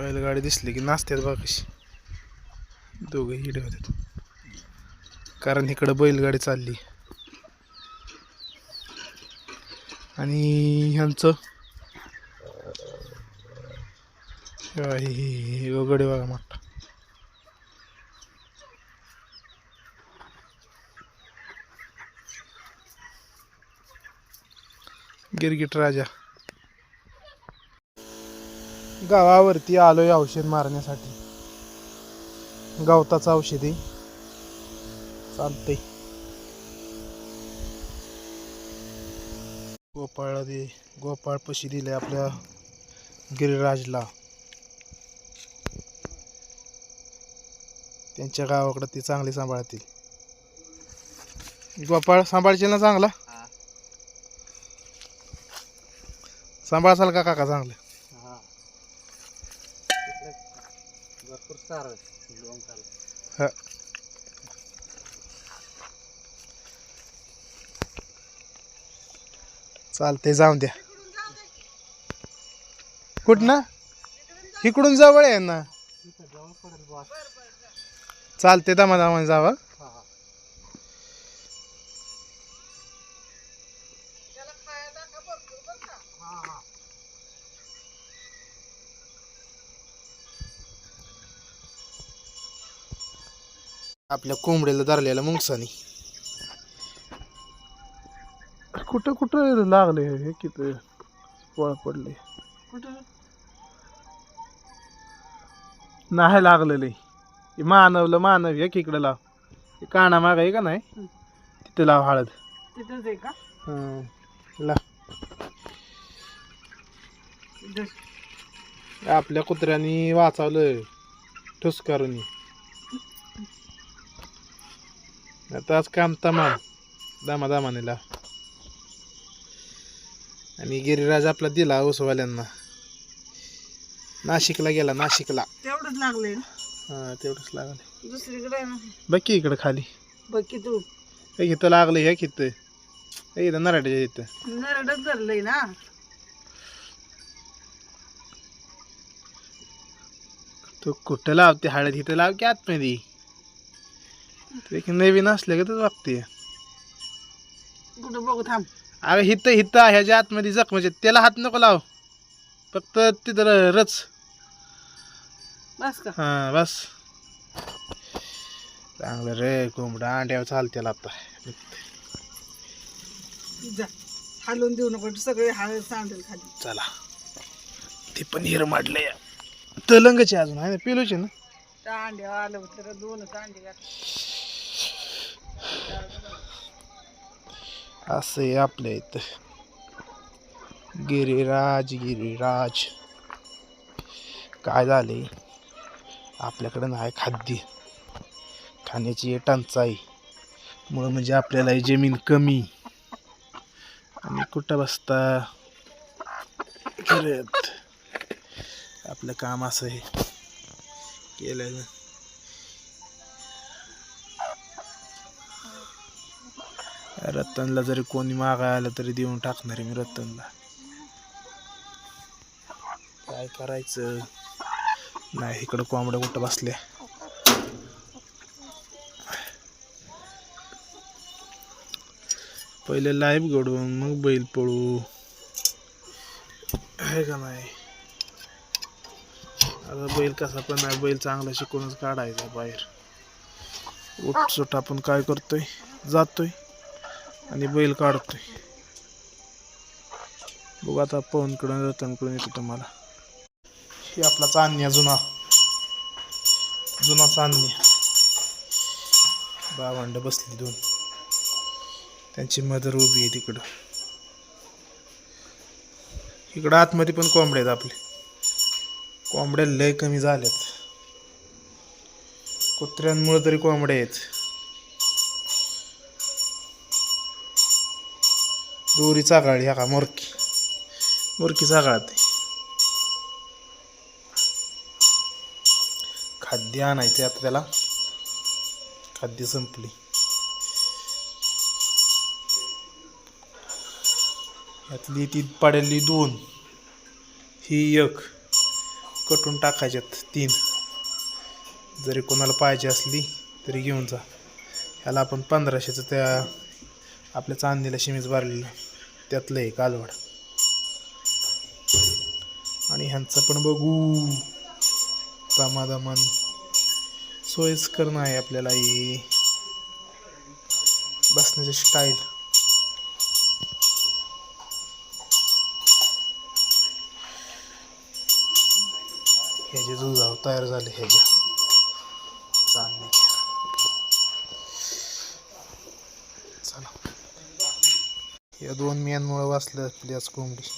बैलगाडी दिसली की नाचतात बा कशी दोघं हिडे होतात कारण इकडं बैलगाडी चालली. आणि ह्यांचं? हे- गडे बघा मोठा. गिरगिट राजा. गावावरती आलोय औषध मारण्यासाठी. गवताचं औषध. आहे चालतंय. गोपाळला दे गोपाळ पशी दिले आपल्या गिरिराजला. त्यांच्या गावाकडे ते चांगले सांभाळतील. गोपाळ सांभाळशील ना चांगला? सांभाळसाल का काका चांगलं? भरपूर चालते जाऊन द्या. कुठनं? इकडून जवळ आहे ना? चालते दमा दमा जावा. आपल्या कोंबडीला धरलेल्या मुंगसानी. कुठं कुठं लागले हे? किती वळ पडले नाही लागलेलं हे मानवलं मानव एक इकडं लाव. हे काना माग आहे का नाही? तिथे लाव हळद. तिथंच आहे का? हं. ला. आपल्या कुत्र्यानी वाचवलं ठुस आता आज काम तमाम. दामा दामाने ला आणि गिरिराज आपला दिला ओसवाल्यांना नाशिकला गेला नाशिकला. तेवढंच लागले हा तेवढंच लागले दुसरीकडे बघ की इकडं खाली. बघ की तू. हे इथं लागलं हे किती हे इथं नराट्याच्या इथं. नरडच धरलंय ना? तू कुठं लावते? हळद इथं लाव की आतमध्ये. ते नवीन असले का तू वागते कुठं बघू थांब. अगं हिथं हिथं ह्याच्या आतमध्ये जखमाचे त्याला हात नको लाव. फक्त तिथं रच. बस का? हां बस. चांगलं रे कोंबडा अंड्यावर चालते आता. जा. हलवून देऊ नको सगळे हळद सांडेल खाली. चला. ते पण हिर माडले तलंगचे अजून आहे ना पिलूचे ना? अंड्यावर आलं तर दोनच अंडे घातले. असं आहे आपल्या इथं. गिरिराज गिरिराज. काय झाले? आपल्याकडं नाही खाद्य. खाण्याची टंचाई मुळं म्हणजे आपल्याला जमीन कमी. आणि कुठं बसता? करत आपलं काम असं आहे. केलं रत्तनला जरी कोणी मागा आलं तरी देऊन टाकणार आहे मी रत्तनला काय करायचं? नाही इकडं कोंबड्या कुठं बसल्या? पहिले लाईव्ह घडवून मग बैल पळू. आहे का नाही? आता बैल कसा पण नाही बैल चांगला शिकूनच काढायचा बाहेर. उठसुट आपण काय करतोय? जातोय. आणि बैल काढतोय. बघू आता पवनकडून रतनकडून येतो तुम्हाला. ही आपला चांदण्या जुना. जुना चांदण्या. बावंड बसली दोन. त्यांची मदर उभी आहे तिकडं. इकडं आतमध्ये पण कोंबड्या आहेत आपले. कोंबड्या लय कमी झाल्यात. कुत्र्यांमुळे तरी कोंबड्या आहेत. दोरी चागाळी हा का? मोरकी. मोरकी चागाळते. खाद्य आणायचे आता त्याला. खाद्य संपली. यातली ती पडलेली दोन. ही एक. कटून टाकायच्यात तीन. जरी कोणाला पाहिजे असली तरी घेऊन जा. ह्याला आपण पंधराशेचं त्या आपल्या चांदीला शिमीज भरलेलं. त्यातलं आहे कालवड आणि ह्यांचं पण बघू. दमादमान. सोयीस्कर नाही आपल्याला हे. बसण्याची स्टाईल ह्याचे जुजाव तयार झाले ह्याच्या चांदण्याच्या चला या दोन मेनमुळे वाचलं आपली आज कोंबडी.